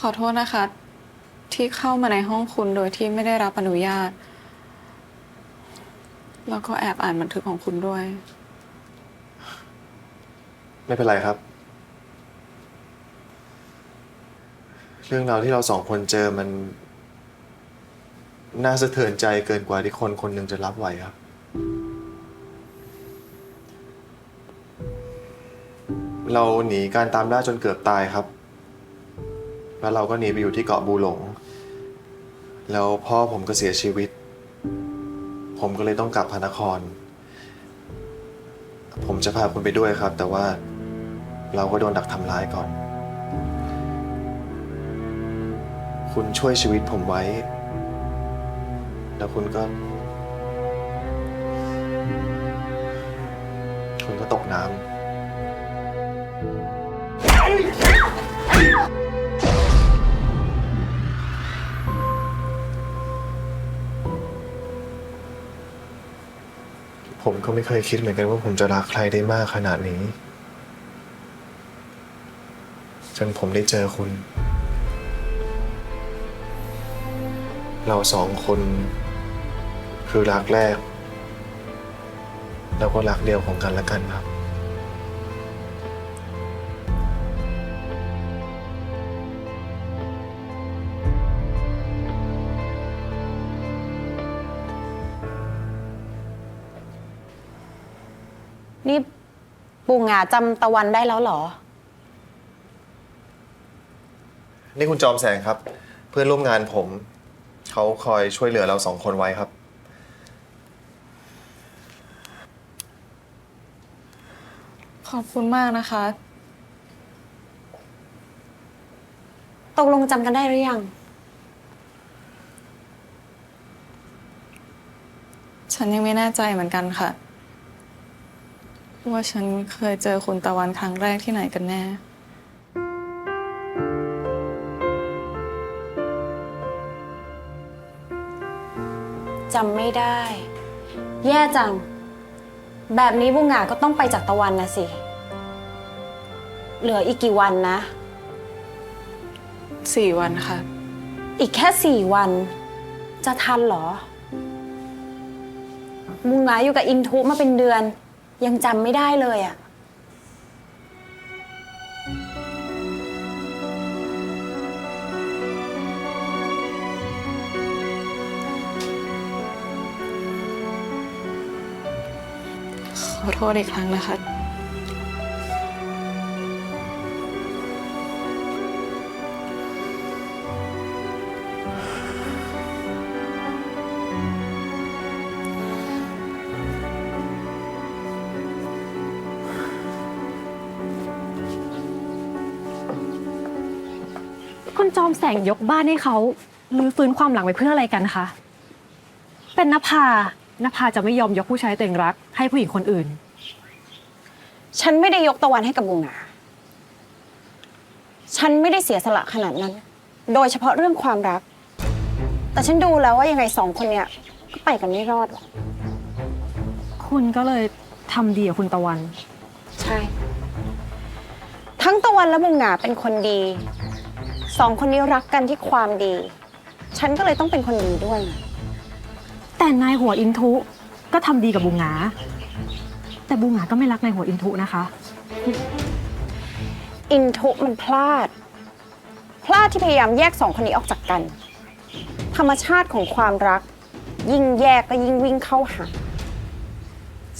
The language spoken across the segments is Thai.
ขอโทษนะคะ ที่เข้ามาในห้องคุณโดยที่ไม่ได้รับอนุญาต แล้วก็แอบอ่านบันทึกของคุณด้วย ไม่เป็นไรครับ เรื่องราวที่เราสองคนเจอมัน น่าสะเทือนใจเกินกว่าที่คนคนหนึ่งจะรับไหวครับ เราหนีการตามล่าจนเกือบตายครับ แล้วเราก็หนีไปอยู่ที่เกาะบูหลง แล้วพ่อผมก็เสียชีวิต ผมก็เลยต้องกลับพระนคร ผมจะพาคุณไปด้วยครับ แต่ว่าเราก็โดนดักทำร้ายก่อน คุณช่วยชีวิตผมไว้ แล้วคุณก็ คุณก็ตกน้ำ ผมก็ไม่เคยคิดเหมือนกันว่าผมจะรักใครได้มากขนาดนี้ จนผมได้เจอคุณ เราสองคน คือรักแรก แล้วก็รักเดียวของกันและกันครับ นี่ปูงาจำตะวันได้แล้วเหรอ นี่คุณจอมแสงครับ เพื่อนร่วมงานผม เขาคอยช่วยเหลือเราสองคนไว้ครับ ขอบคุณมากนะคะ ตกลงจำกันได้หรือยัง ฉันยังไม่แน่ใจเหมือนกันค่ะ ว่าฉันเคยเจอคุณตะวันครั้งแรกที่ไหนกันแน่ จำไม่ได้ แย่จัง แบบนี้บุงาก็ต้องไปจากตะวันนะสิ เหลืออีกกี่วันนะ สี่วันค่ะ อีกแค่สี่วัน จะทันเหรอบุงาอยู่กับอินทุมาเป็นเดือน ยังจำไม่ได้เลยอะขอโทษอีกครั้งนะคะ คุณจอมแสงยกบ้านให้เขาลื้อฟื้นความหลังไปเพื่ออะไรกันคะ เป็นนภานภาจะไม่ยอมยกผู้ชายตัวเองรัก ให้ผู้หญิงคนอื่น ฉันไม่ได้ยกตะวันให้กับบุงาฉันไม่ได้เสียสละขนาดนั้น โดยเฉพาะเรื่องความรัก แต่ฉันดูแล้วว่ายังไงสองคนเนี่ยก็ไปกันไม่รอดหรอกคุณก็เลยทำดีกับคุณตะวัน ใช่ ทั้งตะวันและบุงหงาเป็นคนดี สองคนนี้รักกันที่ความดี ฉันก็เลยต้องเป็นคนดีด้วยแต่นายหัวอินทุก็ทำดีกับบุงหงา แต่บุงหงาก็ไม่รักนายหัวอินทุนะคะ อินทุมันพลาด พลาดที่พยายามแยกสองคนนี้ออกจากกัน ธรรมชาติของความรัก ยิ่งแยกก็ยิ่งวิ่งเข้าหา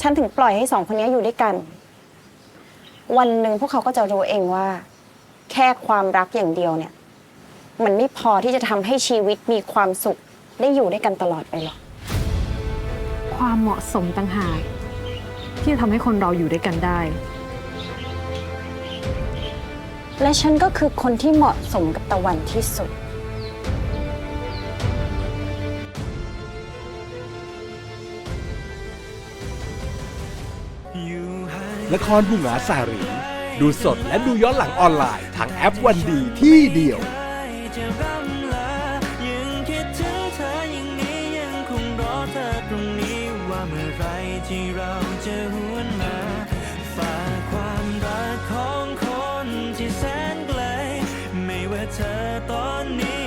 ฉันถึงปล่อยให้สองคนนี้อยู่ด้วยกัน วันหนึ่งพวกเขาก็จะรู้เองว่า แค่ความรักอย่างเดียวเนี่ย มันไม่พอที่จะทำให้ชีวิตมีความสุขได้อยู่ด้วยกันตลอดไปหรอก ความเหมาะสมต่างหาก ที่จะทำให้คนเราอยู่ด้วยกันได้ และฉันก็คือคนที่เหมาะสมกับตะวันที่สุด ละครบุงหงาสารี ดูสดและดูย้อนหลังออนไลน์ทางแอปวันดีที่เดียว จะร่ำลายังคิดถึงเธออย่างนี้ยังคงรอเธอตรงนี้ว่าเมื่อไรที่เราจะหวนมา ฝากความรักของคนที่แสนไกล ไม่ว่าเธอตอนนี้